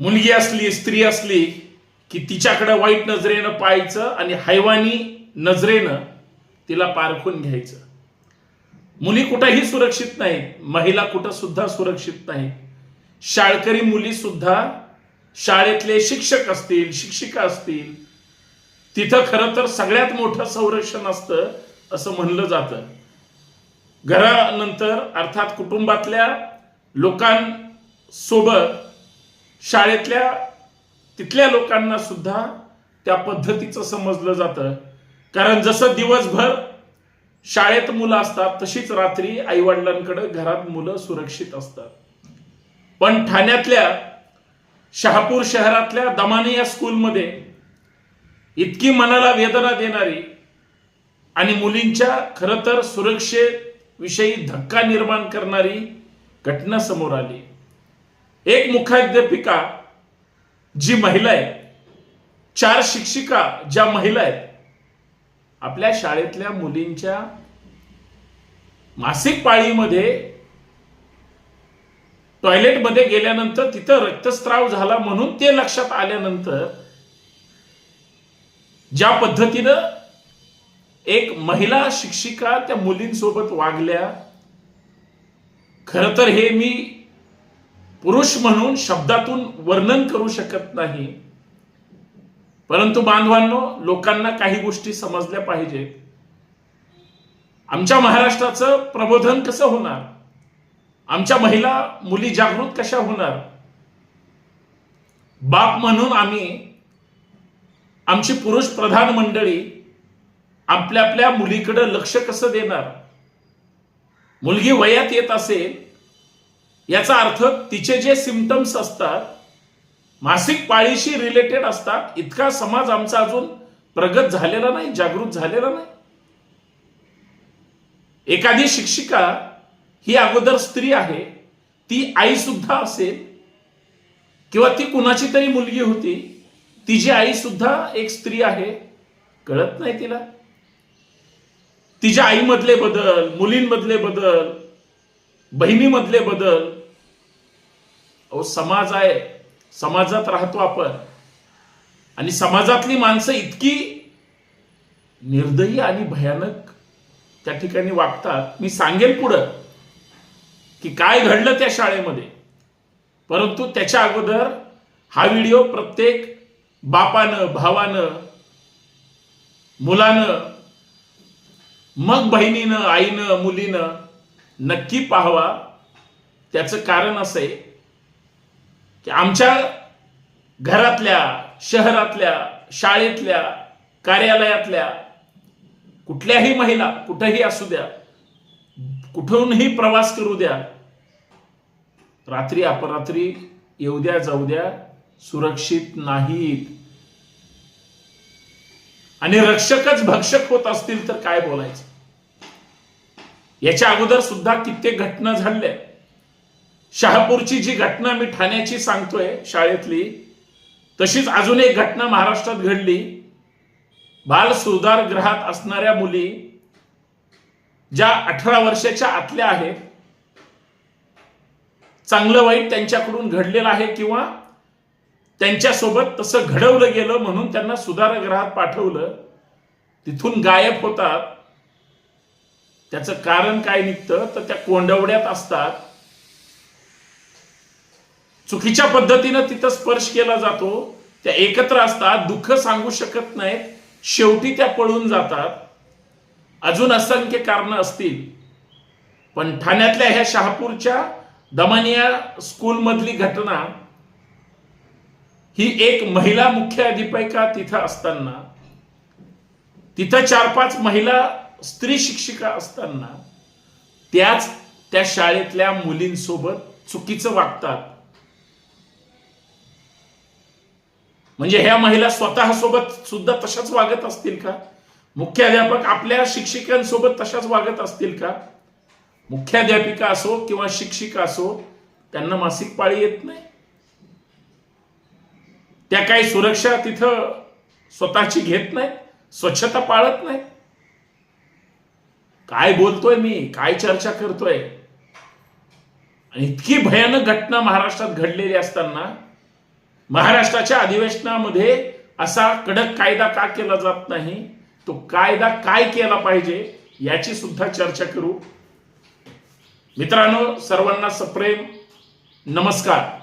मुलगी असली स्त्री असली की तिच्याकडे वाईट नजरेनं पाहायचं आणि हैवानी नजरेनं तिला पारखून घ्यायचं. मुली कुठंही सुरक्षित नाहीत. महिला कुठं सुद्धा सुरक्षित नाही शाळकरी मुली सुद्धा शाळेतले शिक्षक असतील शिक्षिका असतील तिथं खरं तर सगळ्यात मोठं संरक्षण असतं असं म्हणलं जातं. घरानंतर अर्थात कुटुंबातल्या लोकांसोबत शाळेतल्या तिथल्या लोकांना सुद्धा त्या पद्धतीचं समजलं जातं. कारण जसं दिवसभर शाळेत मुलं असतात तशीच रात्री आईवडिलांकडे घरात मुलं सुरक्षित असतात. पण ठाण्यातल्या शहापूर शहरातल्या दमानी या स्कूलमध्ये इतकी मनाला वेदना देणारी आणि मुलींच्या खरं तर सुरक्षेविषयी धक्का निर्माण करणारी घटना समोर आली. एक मुखाध्यापिका जी महिला आहे चार शिक्षिका ज्या महिला आहेत आपल्या शाळेतल्या मुलींच्या मासिक पाळीमध्ये टॉयलेटमध्ये गेल्यानंतर तिथं रक्तस्राव झाला म्हणून ते लक्षात आल्यानंतर ज्या पद्धतीनं एक महिला शिक्षिका त्या मुलींसोबत वागल्या खर तर हे मी पुरुष म्हणून शब्दातून वर्णन करू शकत नाही. परंतु बांधवांनो लोकांना काही गोष्टी समजल्या पाहिजेत. आमच्या महाराष्ट्राचं प्रबोधन कसं होणार? आमच्या महिला मुली जागृत कशा होणार? बाप म्हणून आम्ही आमची पुरुष प्रधान मंडळी आपल्या आपल्या मुलीकडे लक्ष कसं देणार? मुलगी वयात येत असेल याचा अर्थ तिचे जे सिमटम्स असतात मासिक पाळीशी रिलेटेड असतात इतका समाज आमचा अजून प्रगत झालेला नाही जागृत झालेला नाही. एखादी शिक्षिका ही अगोदर स्त्री आहे ती आई सुद्धा असेल किंवा ती कुणाची तरी मुलगी होती तिची आई सुद्धा एक स्त्री आहे कळत नाही तिला. तिच्या आईमधले बदल मुलींमधले बदल बहिणीमधले बदल. अहो समाज आहे. समाजात राहतो आपण. आणि समाजातली माणसं इतकी निर्दयी आणि भयानक त्या ठिकाणी वागतात. मी सांगेल पुढं की काय घडलं त्या शाळेमध्ये. परंतु त्याच्या अगोदर हा व्हिडिओ प्रत्येक बापानं भावानं मुलानं मग बहिणीनं आईनं मुलीनं नक्की पाहावा. त्याचं कारण असं आहे की आमच्या घरातल्या शहरातल्या शाळेतल्या कार्यालयातल्या कुठल्याही महिला कुठंही असू द्या कुठूनही प्रवास करू द्या रात्री अपरात्री येऊ द्या जाऊ द्या सुरक्षित नाहीत. आणि रक्षकच भक्षक होत असतील तर काय बोलायचं? याच्या अगोदर सुद्धा कित्येक घटना झाल्या. शहापूरची जी घटना मी ठाण्याची सांगतोय शाळेतली तशीच अजून एक घटना महाराष्ट्रात घडली. बाल सुधार ग्रहात असणाऱ्या मुली ज्या अठरा वर्षाच्या आतल्या आहेत चांगलं वाईट त्यांच्याकडून घडलेलं आहे किंवा त्यांच्यासोबत तसं घडवलं गेलं म्हणून त्यांना सुधारगृहात पाठवलं तिथून गायब होतात. त्याचं कारण काय निघतं? तर त्या कोंडवड्यात असतात. चुकीच्या पद्धतीनं तिथं स्पर्श केला जातो. त्या एकत्र असतात दुःख सांगू शकत नाहीत. शेवटी त्या पळून जातात. अजून असंख्य कारण असतील. पण ठाण्यातल्या ह्या शहापूरच्या दमानिया स्कूलमधली घटना ही एक महिला मुख्याध्यापिका तिथं असताना. तिथं चार पाच महिला स्त्री शिक्षिका असताना त्याच त्या शाळेतल्या मुलींसोबत चुकीचं वागतात. म्हणजे ह्या महिला स्वतः सोबत सुद्धा तशाच वागत असतील का? मुख्याध्यापक आपल्या शिक्षिकांसोबत तशाच वागत असतील का? मुख्याध्यापिका असो किंवा शिक्षिका असो त्यांना मासिक पाळी येत नाही. त्या काही सुरक्षा तिथं स्वतःची घेत नाहीत स्वच्छता पाळत नाही. काय बोलतोय मी? काय चर्चा करतोय? आणि इतकी भयानक घटना महाराष्ट्रात घडलेली असताना महाराष्ट्राच्या अधिवेशनामध्ये असा कडक कायदा का केला जात नाही? तो कायदा काय केला पाहिजे? याची सुद्धा चर्चा करू. मित्रांनो सर्वांना सप्रेम नमस्कार.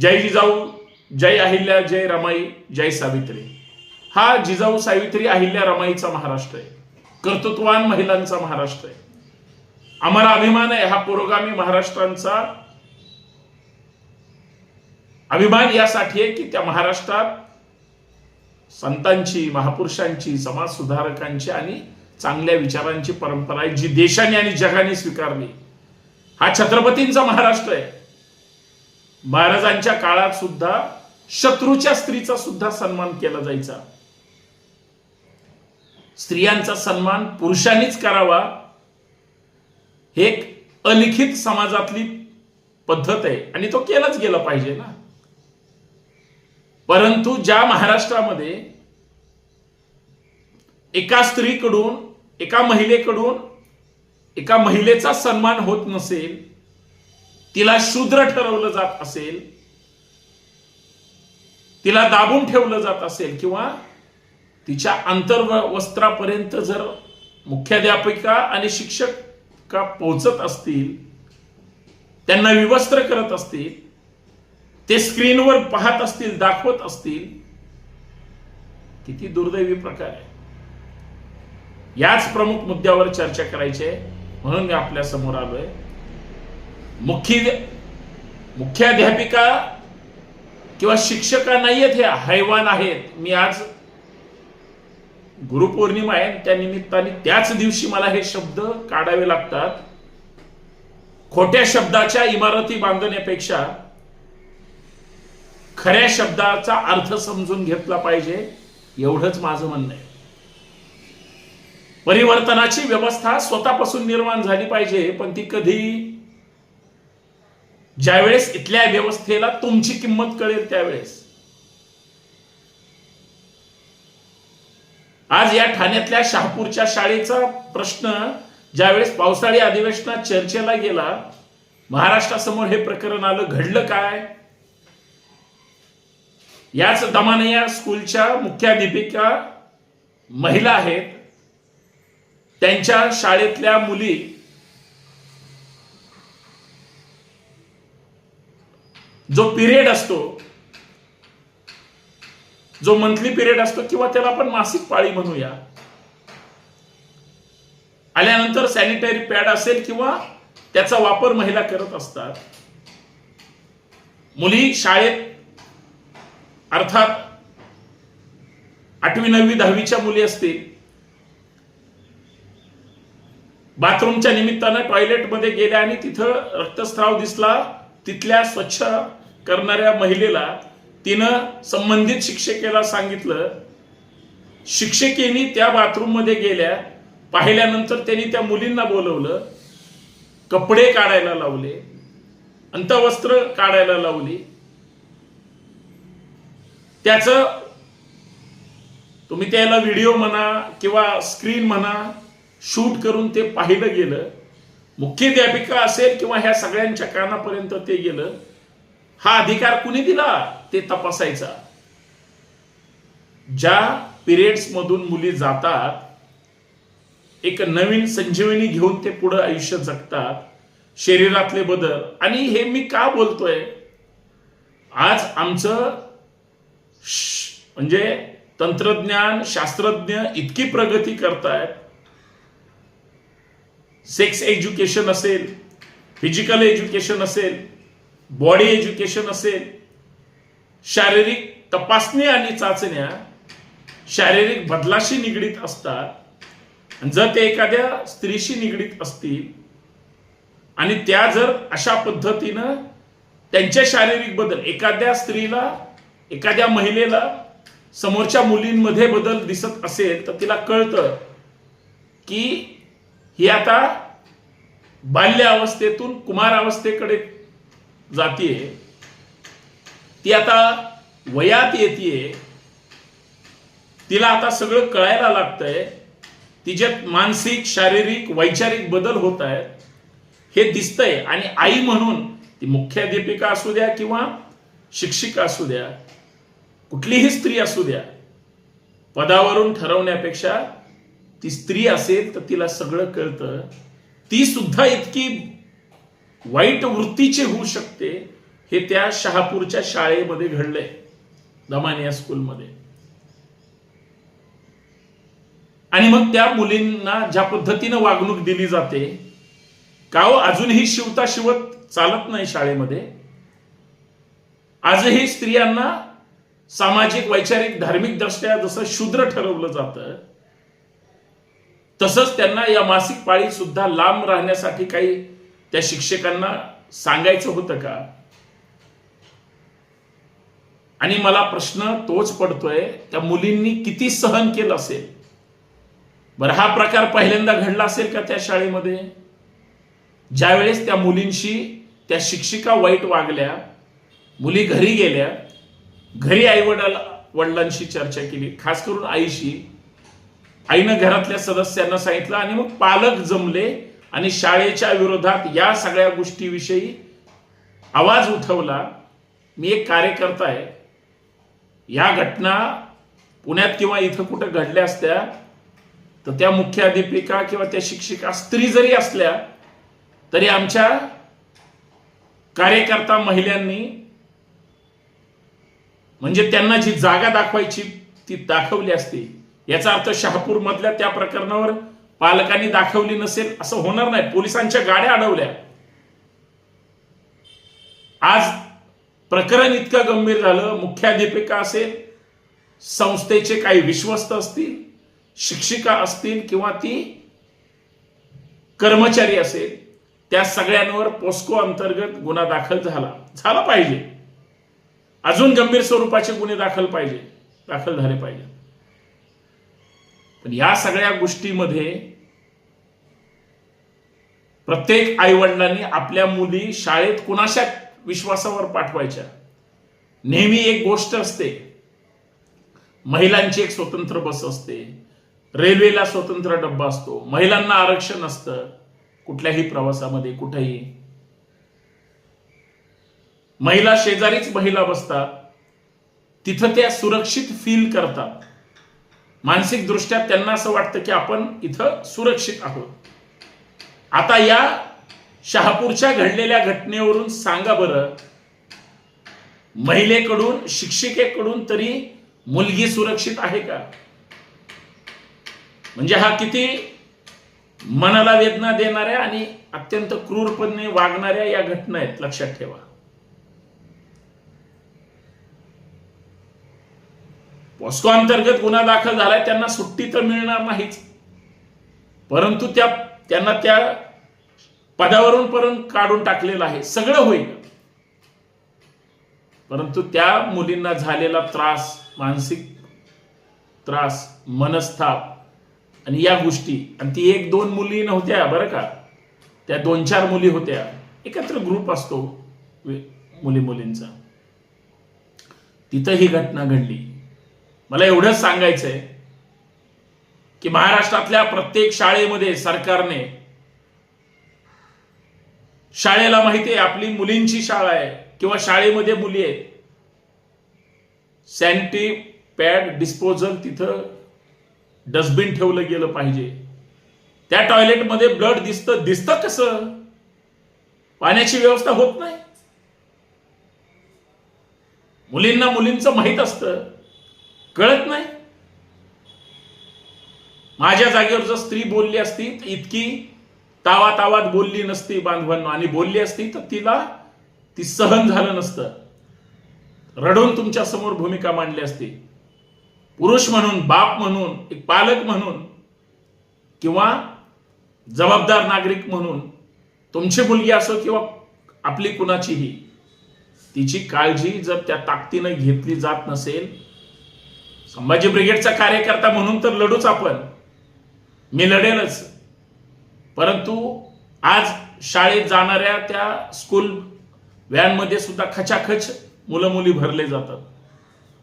जय जिजाऊ जय अहिल्या जय रमाई जय सावित्री. हा जिजाऊ सावित्री अहिल्या रमाईचा महाराष्ट्र आहे. कर्तृत्वान महिलांचा महाराष्ट्र आहे. आम्हाला अभिमान आहे हा पुरोगामी महाराष्ट्रांचा अभिमान यासाठी आहे की त्या महाराष्ट्रात संतांची महापुरुषांची समाज सुधारकांची आणि चांगल्या विचारांची परंपरा आहे जी देशाने आणि जगाने स्वीकारली. हा छत्रपतींचा महाराष्ट्र आहे. महाराजांच्या काळात सुद्धा शत्रूच्या स्त्रीचा सुद्धा सन्मान केला जायचा. स्त्रियांचा सन्मान पुरुषांनीच करावा हे एक अलिखित समाजातली पद्धत आहे. आणि तो केलाच गेला पाहिजे ना. परंतु ज्या महाराष्ट्रामध्ये एका स्त्रीकडून एका महिलेकडून एका महिलेचा सन्मान होत नसेल तिला शूद्र ठरवलं जात असेल तिला दाबून ठेवलं जात असेल किंवा तिच्या अंतर्वस्त्रापर्यंत जर मुख्याध्यापिका आणि शिक्षक का पोहोचत असतील त्यांना विवस्त्र करत असतील ते स्क्रीनवर पाहत असतील दाखवत असतील किती दुर्दैवी प्रकार आहे. याच प्रमुख मुद्द्यावर चर्चा करायची आहे. म्हणून मी आपल्यासमोर आलोय. मुख्य मुख्याध्यापिका किंवा शिक्षका नाहीयेत ह्या हैवान आहेत. मी आज गुरुपौर्णिमा आहे त्या निमित्ताने त्याच दिवशी मला हे शब्द काढावे लागतात. खोट्या शब्दाच्या इमारती बांधण्यापेक्षा खऱ्या शब्दाचा अर्थ समजून घेतला पाहिजे एवढंच माझं म्हणणं आहे. परिवर्तनाची व्यवस्था स्वतःपासून निर्माण झाली पाहिजे पण ती कधी? ज्यावेळेस इथल्या व्यवस्थेला तुमची किंमत कळेल त्यावेळेस. आज या ठाण्यातल्या शहापूरच्या शाळेचा प्रश्न ज्यावेळेस पावसाळी अधिवेशनात चर्चेला गेला महाराष्ट्रासमोर हे प्रकरण आलं घडलं काय? याच दमाने या स्कूलच्या मुख्याध्यापिका महिला आहेत. त्यांच्या शाळेतल्या मुली जो पिरियड असतो जो मंथली पिरियड असतो किंवा त्याला आपण मासिक पाळी म्हणूया. आल्यानंतर सॅनिटरी पॅड असेल किंवा त्याचा वापर महिला करत असतात. मुली शाळेत अर्थात आठवी नववी दहावीच्या मुली असतील बाथरूमच्या निमित्तानं टॉयलेटमध्ये गेल्या आणि तिथं रक्तस्राव दिसला तिथल्या स्वच्छ करणाऱ्या महिलेला तिनं संबंधित शिक्षकेला सांगितलं शिक्षकेनी त्या बाथरूममध्ये गेल्या पाहिल्यानंतर त्यांनी त्या मुलींना बोलवलं कपडे काढायला लावले अंतवस्त्र काढायला लावली. त्याच तुम्ही त्याला व्हिडिओ म्हणा किंवा स्क्रीन म्हणा शूट करून ते पाहिलं गेलं. मुख्याध्यापिका असेल किंवा ह्या सगळ्यांच्या कानापर्यंत ते गेलं. हा अधिकार कुणी दिला? ते तपासायचा. ज्या पिरियड्स मधून मुली जातात एक नवीन संजीवनी घेऊन ते पुढे आयुष्य जगतात शरीरातले बदल. आणि हे मी का बोलतोय? आज आमचं म्हणजे तंत्रज्ञान शास्त्रज्ञ इतकी प्रगती करतायत. सेक्स एज्युकेशन असेल फिजिकल एज्युकेशन असेल बॉडी एज्युकेशन असेल शारीरिक तपासणी आणि चाचण्या शारीरिक बदलाशी निगडीत असतात. जर ते एखाद्या स्त्रीशी निगडीत असतील आणि त्या जर अशा पद्धतीनं त्यांचे शारीरिक बदल एखाद्या स्त्रीला एखाद्या महिलेला समोरच्या मुलींमध्ये बदल दिसत असेल तर तिला कळतं की ही आता बाल्य अवस्थेतून कुमार अवस्थेकडे जातीये. ती आता वयात येते तिला आता सगळं कळायला लागतंय. तिच्यात मानसिक शारीरिक वैचारिक बदल होत आहेत. हे दिसतंय. आणि आई म्हणून ती मुख्याध्यापिका असू द्या किंवा शिक्षिका असू द्या कुठलीही स्त्री असू द्या पदावरून ठरवण्यापेक्षा ती स्त्री असेल तर तिला सगळं कळतं. ती सुद्धा इतकी वाईट वृत्तीची होऊ शकते. हे त्या शहापूरच्या शाळेमध्ये घडलंय. दमानिया स्कूलमध्ये. आणि मग त्या मुलींना ज्या पद्धतीनं वागणूक दिली जाते का हो अजूनही शिवता शिवत चालत नाही शाळेमध्ये? आजही स्त्रियांना सामाजिक वैचारिक धार्मिक दृष्ट्या जसं शूद्र ठरवलं जातं तसंच त्यांना या मासिक पाळी सुद्धा लांब राहण्यासाठी काही त्या शिक्षकांना सांगायचं होतं का? आणि मला प्रश्न तोच पडतोय त्या मुलींनी किती सहन केलं असेल? बरं हा प्रकार पहिल्यांदा घडला असेल का त्या शाळेमध्ये? ज्यावेळेस त्या मुलींशी त्या शिक्षिका वाईट वागल्या मुली घरी गेल्या घरी आई वडील वडिलांशी चर्चा केली खास करून आईशी आईनं घरातल्या सदस्यांना सांगितलं आणि मग पालक जमले आणि शाळेच्या विरोधात या सगळ्या गोष्टीविषयी आवाज उठवला मी एक कार्यकर्ता आहे या घटना पुण्यात किंवा इथं कुठं घडल्या असत्या तर त्या मुख्याध्यापिका किंवा त्या शिक्षिका स्त्री जरी असल्या तरी आमच्या कार्यकर्ता महिलांनी म्हणजे त्यांना जी जागा दाखवायची ती दाखवली असती याचा अर्थ शहापूर मधल्या त्या प्रकरणावर पालकांनी दाखवली नसेल असं होणार नाही. पोलिसांच्या गाड्या अडवल्या. आज प्रकरण इतकं गंभीर झालं मुख्याध्यापिका असेल संस्थेचे काही विश्वस्त असतील शिक्षिका असतील किंवा ती कर्मचारी असेल त्या सगळ्यांवर पोस्को अंतर्गत गुन्हा दाखल झाला. झाला पाहिजे. अजून गंभीर स्वरूपाचे गुन्हे दाखल पाहिजे दाखल झाले पाहिजे. पण या सगळ्या गोष्टीमध्ये प्रत्येक आई वडिलांनी आपल्या मुली शाळेत कुणाशा विश्वासावर पाठवायच्या. नेहमी एक गोष्ट असते. महिलांची एक स्वतंत्र बस असते. रेल्वेला स्वतंत्र डब्बा असतो. महिलांना आरक्षण असतं कुठल्याही प्रवासामध्ये कुठेही. महिला शेजारीच महिला बसतात. तिथं त्या सुरक्षित फील करतात. मानसिक दृष्ट्या त्यांना असं वाटतं की आपण इथं सुरक्षित आहोत. आता या शहापूरच्या घडलेल्या घटनेवरून सांगा बरं. महिलेकडून शिक्षिकेकडून तरी मुलगी सुरक्षित आहे का? म्हणजे हा किती मनाला वेदना देणाऱ्या आणि अत्यंत क्रूरपणे वागणाऱ्या या घटना आहेत लक्षात ठेवा. पॉस्को अंतर्गत गुन्हा दाखल झालाय त्यांना सुट्टी तर मिळणार नाहीच. परंतु त्या त्यांना त्या पदावरून पर्यंत काढून टाकलेलं आहे. सगळं होईल. परंतु त्या मुलींना झालेला त्रास मानसिक त्रास मनस्ताप आणि या गोष्टी आणि ती एक दोन मुली नव्हत्या बरं का? त्या दोन चार मुली होत्या. एकत्र ग्रुप असतो मुली मुलींचा तिथं ही घटना घडली. मला एवढंच सांगायचंय की महाराष्ट्रातल्या प्रत्येक शाळेमध्ये सरकारने शाळेला माहिती आहे आपली मुलींची शाळा आहे किंवा शाळेमध्ये मुली आहेत. सॅनिटी पॅड डिस्पोजल तिथं डस्टबिन ठेवलं गेलं पाहिजे. त्या टॉयलेटमध्ये ब्लड दिसतं दिसतं कसं? पाण्याची व्यवस्था होत नाही. मुलींना मुलींचं माहीत असतं. कळत नाही. माझ्या जागेवर जर स्त्री बोलली असती तर इतकी तावा तावात बोलली नसती बांधवांना. आणि बोलली असती तर तिला ती सहन झालं नसतं. रडून तुमच्यासमोर भूमिका मांडली असती. पुरुष म्हणून बाप म्हणून एक पालक म्हणून किंवा जबाबदार नागरिक म्हणून तुमची मुलगी असो किंवा आपली कुणाचीही तिची काळजी जर त्या ताकदीनं घेतली जात नसेल संभाजी ब्रिगेडचा कार्यकर्ता म्हणून तर लढूच आपण. मी लढेलच. परंतु आज शाळेत जाणाऱ्या त्या स्कूल व्हॅनमध्ये सुद्धा खचाखच मुलं मुली भरले जातात.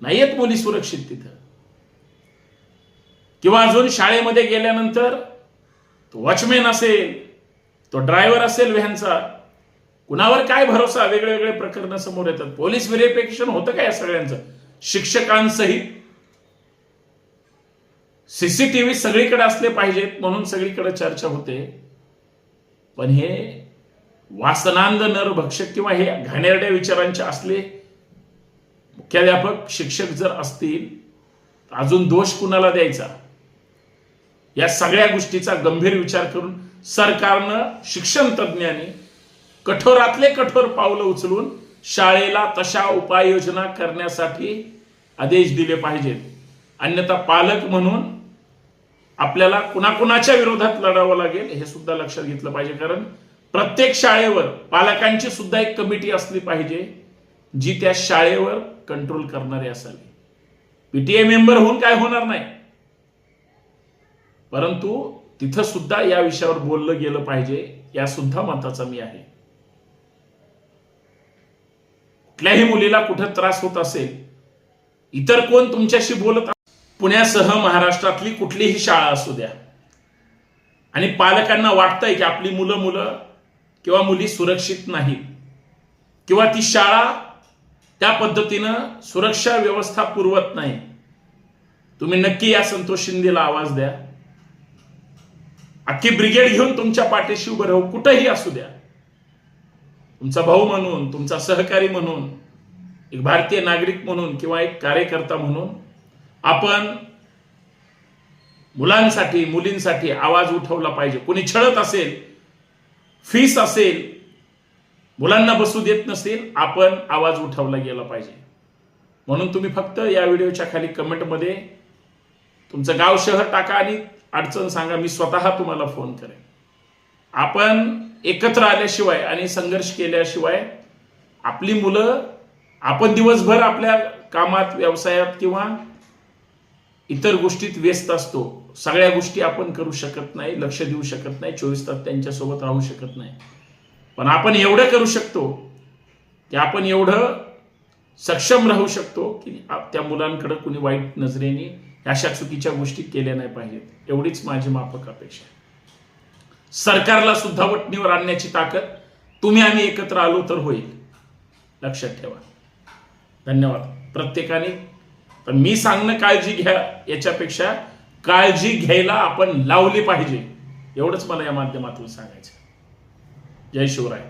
नाही आहेत मुली सुरक्षित तिथं. किंवा अजून शाळेमध्ये गेल्यानंतर तो वॉचमॅन असेल तो ड्रायव्हर असेल व्हॅनचा कुणावर काय भरोसा? वेगळे वेगळे प्रकरण समोर येतात. पोलीस व्हेरिफिकेशन होतं काय या सगळ्यांचं? शिक्षकांसहित सीसीटीव्ही सगळीकडे असले पाहिजेत म्हणून सगळीकडे चर्चा होते. पण हे वासनांद नर भक्षक किंवा हे घाणेरड्या विचारांचे असले मुख्याध्यापक शिक्षक जर असतील तर अजून दोष कुणाला द्यायचा? या सगळ्या गोष्टीचा गंभीर विचार करून सरकारनं शिक्षण तज्ज्ञांनी कठोरातले कठोर पावलं उचलून शाळेला तशा उपाययोजना करण्यासाठी आदेश दिले पाहिजेत. अन्यथा पालक म्हणून आपल्याला कुणाकुणाच्या विरोधात लढावं लागेल हे सुद्धा लक्षात घेतलं पाहिजे. कारण प्रत्येक शाळेवर पालकांची सुद्धा एक कमिटी असली पाहिजे जी त्या शाळेवर कंट्रोल करणारी असावी. पीटीए मेंबर होऊन काय होणार नाही. परंतु तिथं सुद्धा या विषयावर बोललं गेलं पाहिजे या सुद्धा मताचा मी आहे. कुठल्याही मुलीला कुठं त्रास होत असेल इतर कोण तुमच्याशी बोलत पुण्यासह महाराष्ट्रातली कुठलीही शाळा असू द्या. आणि पालकांना वाटतंय की आपली मुलं मुलं किंवा मुली सुरक्षित नाहीत किंवा ती शाळा त्या पद्धतीनं सुरक्षा व्यवस्था पुरवत नाही. तुम्ही नक्की या संतोष शिंदेला आवाज द्या. अख्खी ब्रिगेड घेऊन तुमच्या पाठीशी उभं राहू कुठंही असू द्या. तुमचा भाऊ म्हणून तुमचा सहकारी म्हणून एक भारतीय नागरिक म्हणून किंवा एक कार्यकर्ता म्हणून आपण मुलांसाठी मुलींसाठी आवाज उठवला पाहिजे. कोणी छळत असेल फीस असेल मुलांना बसू देत नसेल आपण आवाज उठवला गेला पाहिजे. म्हणून तुम्ही फक्त या व्हिडिओच्या खाली कमेंटमध्ये तुमचं गाव शहर टाका आणि अडचण सांगा मी स्वतः तुम्हाला फोन करेन. आपण एकत्र आल्याशिवाय आणि संघर्ष केल्याशिवाय आपली मुलं आपण दिवसभर आपल्या कामात व्यवसायात किंवा इतर गोष्टीत व्यस्त असतो. सगळ्या गोष्टी आपण करू शकत नाही लक्ष देऊ शकत नाही चोवीस तास त्यांच्यासोबत राहू शकत नाही. पण आपण एवढं करू शकतो की आपण एवढं सक्षम राहू शकतो की आप- त्या मुलांकडे कुणी वाईट नजरेने अशा चुकीच्या गोष्टी केल्या नाही पाहिजेत. एवढीच माझी माफक अपेक्षा आहे. सरकारला सुद्धा वटणीवर आणण्याची ताकद तुम्ही आम्ही एकत्र आलो तर होईल. लक्षात ठेवा. धन्यवाद. प्रत्येकाने पण मी सांगणं काळजी घ्या याच्यापेक्षा काळजी घ्यायला आपण लावली पाहिजे. एवढंच मला या माध्यमातून सांगायचं जय शिवराय.